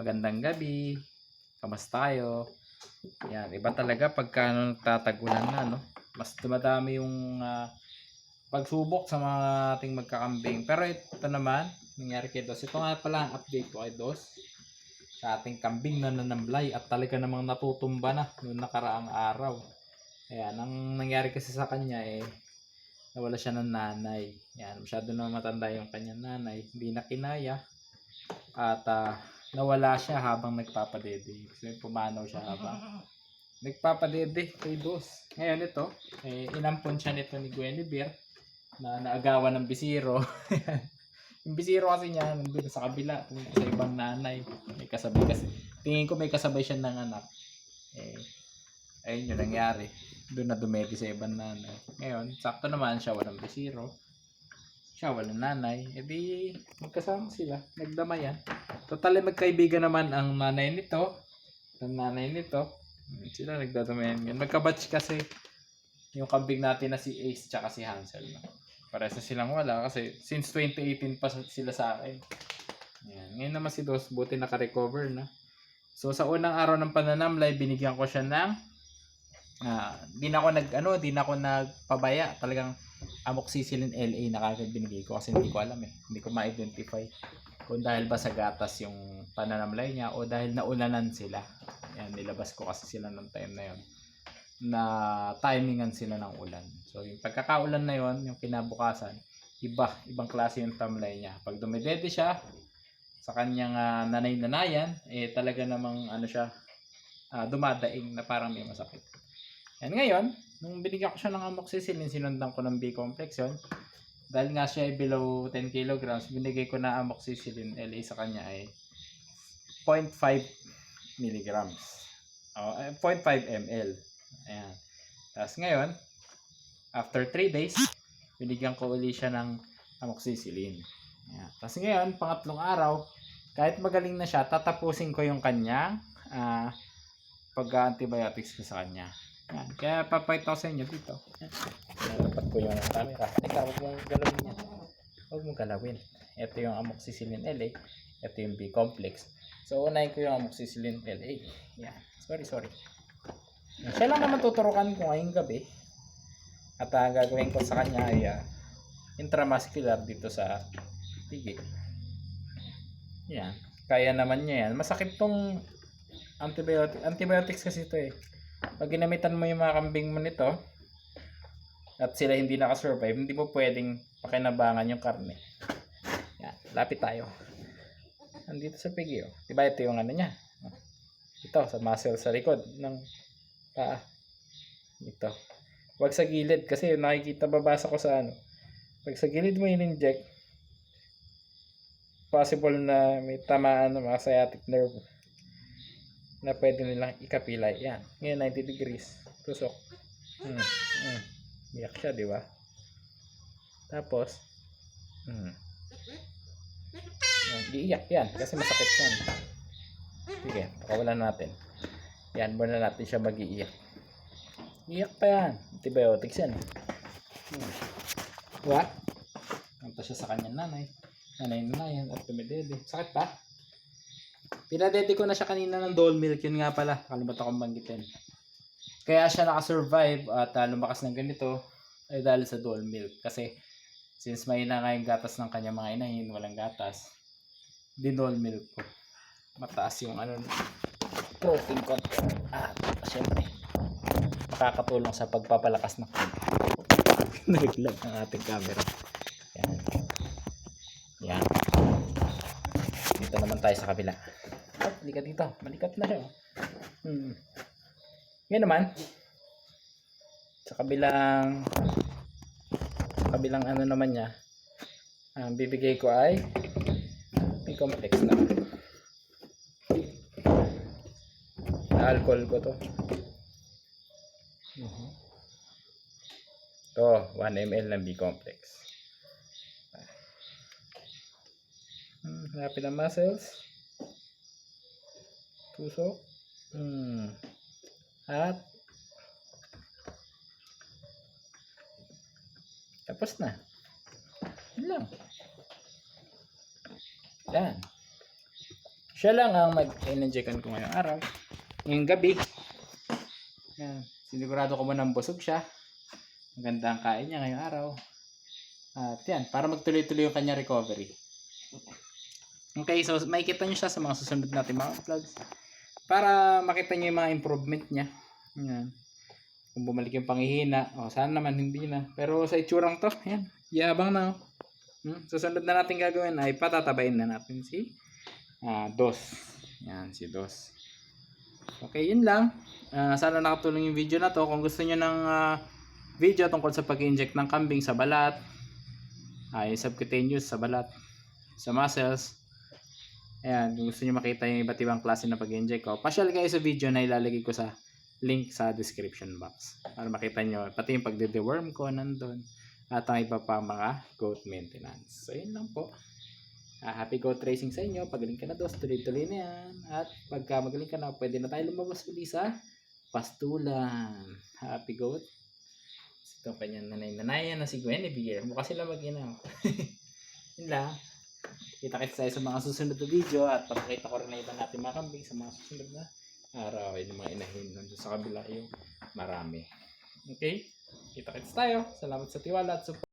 Magandang gabi. Kamusta tayo? Yan, iba talaga pagka tatagulan na, no? Mas dumadami yung ah, pagsubok sa mga ating magkakambing. Pero ito naman, nangyari kay Dos. Ito nga pala ang update ko kay Dos sa ating kambing na nanamlay at talaga namang natutumba na noong nakaraang araw. Ayan, ang nangyari kasi sa kanya eh, nawala siya ng nanay. Yan, masyado na matanda yung kanyang nanay. Hindi na kinaya. At ah, nawala siya habang nagpapadede. So, pumanaw siya habang nagpapadede kay Dos. Ngayon ito, eh, inampon siya nito ni Guinevere na naagawan ng bisiro. yung bisiro kasi niya, nandun sa kabila, pumunta sa ibang nanay. May kasabay kasi. Tingin ko may kasabay siya ng anak. Eh, ayun yung nangyari. Doon na dumedi sa ibang nanay. Ngayon, sakto naman siya walang bisiro. Siya walang nanay. E di, magkasama sila. Nagdamayan. Total, eh, magkaibigan naman ang nanay nito. Ang nanay nito. Sila nagdadamayan yun. Magkabatch kasi yung kambing natin na si Ace tsaka si Hansel. No? Parehas na silang wala kasi since 2018 pa sila sa akin. Yan. Ngayon naman si Dos, buti naka-recover na. So sa unang araw ng pananamlay, binigyan ko siya ng ah, di ako nag ano, di ako nagpabaya. Talagang amoxicillin LA na kagad binigay ko kasi hindi ko alam eh. Hindi ko ma-identify kung dahil ba sa gatas yung pananamlay niya o dahil naulanan sila. Yan, nilabas ko kasi sila ng time na yon na timingan sila ng ulan. So, yung pagkakaulan na yon yung kinabukasan, iba, ibang klase yung tamlay niya. Pag dumidede siya, sa kanyang ah, nanay-nanayan, eh talaga namang ano siya, ah, dumadaing na parang may masakit. And ngayon, nung binigyan ko siya ng amoxicillin, sinundan ko ng B-complex yun. Dahil nga siya ay below 10 kilograms, binigay ko na amoxicillin LA sa kanya ay 0.5 milligrams. O, eh, 0.5 ml. Ayan. Tapos ngayon, after 3 days, binigyan ko uli siya ng amoxicillin. Ayan. Tapos ngayon, pangatlong araw, kahit magaling na siya, tatapusin ko yung kanyang ah, pag-antibiotics ko sa kanya. Yan. Kaya papakita ko sa inyo dito. Natapat ko yung camera. Teka, huwag mong galawin yan. Huwag mong galawin. Ito yung amoxicillin LA. Ito yung B-complex. So, unahin ko yung amoxicillin LA. Yan. Sorry, sorry. Siya lang naman tuturukan ko ngayong gabi. At ang gagawin ko sa kanya ay ah, intramuscular dito sa pigi. Yan. Kaya naman niya yan. Masakit tong antibiotic, antibiotics kasi ito eh. Pag ginamitan mo yung mga kambing mo nito, at sila hindi nakasurvive, hindi mo pwedeng pakinabangan yung karne. Yan, lapit tayo. Andito sa pigi, oh. Diba ito yung ano niya? Ito, sa muscle sa likod ng paa. Ito. Huwag sa gilid kasi nakikita babasa ko sa ano. Pag sa gilid mo in-inject, possible na may tamaan ng mga sciatic nerve na pwede nilang ikapilay. Yan. Ngayon, 90 degrees. Tusok. Hmm. Hmm. Biyak siya, di ba? Tapos, hmm. Yan. Iiyak yan. Kasi masakit yan. Sige, pakawalan natin. Yan, muna natin siya mag-iiyak. Iiyak pa yan. Antibiotics yan. Hmm. What? Kanta siya sa kanyang nanay. Nanay na yan at tumidede. Sakit pa? Pinadede ko na siya kanina ng dole milk. Yun nga pala. Kalimutan kong banggitin. Kaya siya nakasurvive at uh, lumakas ng ganito ay dahil sa dole milk. Kasi since may na nga yung gatas ng kanya mga inahin, walang gatas, dinol milk ko. Mataas yung ano, protein content. At syempre, makakatulong sa pagpapalakas ng Naglag ang ating camera. Yan. Yan. Dito naman tayo sa kabila. Oh, likat dito. Malikat na siya. Hmm. Ngayon naman, sa kabilang sa kabilang ano naman niya, ang bibigay ko ay may complex na. Na alcohol ko to. Mhm. To, 1 ml ng B-complex. Hmm, hanapin ang muscles. Tusok. Hmm. At tapos na. Yun lang. Yan. Siya lang ang mag-injectan ko ngayong araw. Ngayong gabi. Yan. Sinigurado ko muna busog siya. Maganda ang kain niya ngayong araw. At yan, para magtuloy-tuloy yung kanya recovery. Okay, so makikita niyo siya sa mga susunod natin mga vlogs. Para makita niyo yung mga improvement niya. Yan. Kung bumalik yung pangihina, oh, sana naman hindi na. Pero sa itsurang to, yan, yabang na. Oh. Hmm? Susunod na natin gagawin ay patatabayin na natin si ah, Dos. Yan, si Dos. Okay, yun lang. Ah, sana nakatulong yung video na to. Kung gusto niyo ng ah, video tungkol sa pag-inject ng kambing sa balat, ay subcutaneous sa balat, sa muscles, Ayan, gusto niyo makita yung iba't ibang klase na pag-inject ko, pasyal kayo sa video na ilalagay ko sa link sa description box. Para makita nyo, pati yung pagde-deworm ko nandun. At ang iba pa mga goat maintenance. So, yun lang po. Ah, happy goat racing sa inyo. Pagaling ka na dos, tuloy-tuloy na yan. At pagka magaling ka na, pwede na tayo lumabas uli sa pastulan. Happy goat. Ito pa niyan, nanay-nanay na si Gwen. Ibigay mo kasi lang mag-ina. yun lang. Kita kita tayo sa mga susunod na video at papakita ko rin na iba natin mga kambing sa mga susunod na araw. Ayun yung mga inahin nandun sa kabila yung marami. Okay? Kita kita tayo. Salamat sa tiwala at support.